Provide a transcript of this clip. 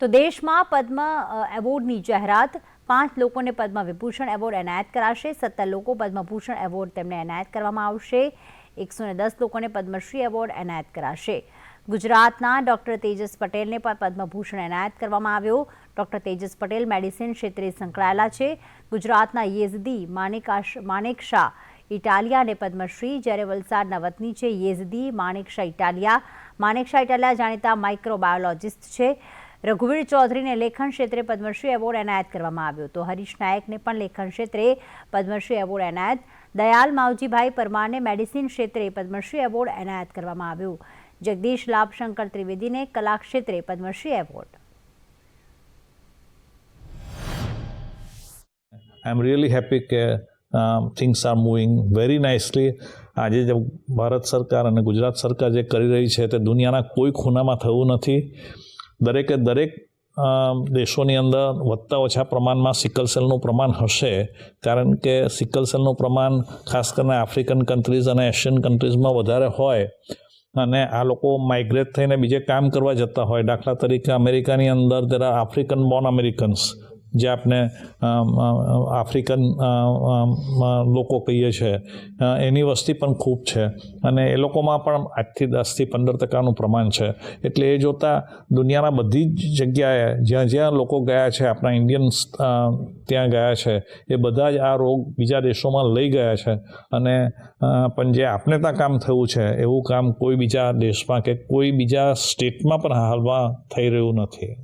તો દેશમાં પદ્મ એવોર્ડની જાહેરાત. પાંચ લોકોને પદ્મ વિભૂષણ એવોર્ડ એનાયત કરાશે. સત્તર લોકો પદ્મભૂષણ એવોર્ડ તેમને એનાયત કરવામાં આવશે. એકસો દસ લોકોને પદ્મશ્રી એવોર્ડ એનાયત કરાશે. ગુજરાતના ડોક્ટર તેજસ પટેલને પણ પદ્મભૂષણ એનાયત કરવામાં આવ્યો. ડોક્ટર તેજસ પટેલ મેડિસિન ક્ષેત્રે સંકળાયેલા છે. ગુજરાતના યેઝદી માણેકાશ માણેક શાહ ઇટાલિયાને પદ્મશ્રી. જ્યારે વલસાડના વતની છે યેઝદી માણેકશા ઇટાલિયા. માણેકશા ઇટાલિયા જાણીતા માઇક્રોબાયોલોજિસ્ટ છે. રઘુવીર ચૌધરીને લેખન ક્ષેત્રે પદ્મશ્રી એવોર્ડ એનાયત કરવામાં આવ્યો તો હરીશ નાયકને પણ લેખન ક્ષેત્રે પદ્મશ્રી એવોર્ડ એનાયત. દયાલ માવજીભાઈ પરમારને મેડિસિન ક્ષેત્રે પદ્મશ્રી એવોર્ડ એનાયત કરવામાં આવ્યો. જગદીશ લાભશંકર ત્રિવેદીને કલા ક્ષેત્રે Padmashri award. I am really happy કે things are moving very nicely આજે ભારત સરકાર અને ગુજરાત સરકાર જે કરી રહી છે તે દુનિયાના કોઈ ખૂનામાં થવું નથી. દરેકે દરેક દેશોની અંદર વધતા ઓછા પ્રમાણમાં સિકલ સેલનું પ્રમાણ હશે. કારણ કે સિકલ સેલનું પ્રમાણ ખાસ કરીને આફ્રિકન કન્ટ્રીઝ અને એશિયન કન્ટ્રીઝમાં વધારે હોય અને આ લોકો માઇગ્રેટ થઈને બીજે કામ કરવા જતા હોય. દાખલા તરીકે અમેરિકાની અંદર there આફ્રિકન બોર્ન અમેરિકન્સ જે આપણે આફ્રિકન લોકો કહીએ છીએ એની વસ્તી પણ ખૂબ છે. અને એ લોકોમાં પણ આઠથી દસથી પંદર ટકાનું પ્રમાણ છે. એટલે એ જોતાં દુનિયાના બધી જ જગ્યાએ જ્યાં જ્યાં લોકો ગયા છે, આપણા ઇન્ડિયન્સ ત્યાં ગયા છે, એ બધા જ આ રોગ બીજા દેશોમાં લઈ ગયા છે. અને પણ જે આપણે ત્યાં કામ થયું છે, એવું કામ કોઈ બીજા દેશમાં કે કોઈ બીજા સ્ટેટમાં પણ હાલમાં થઈ રહ્યું નથી.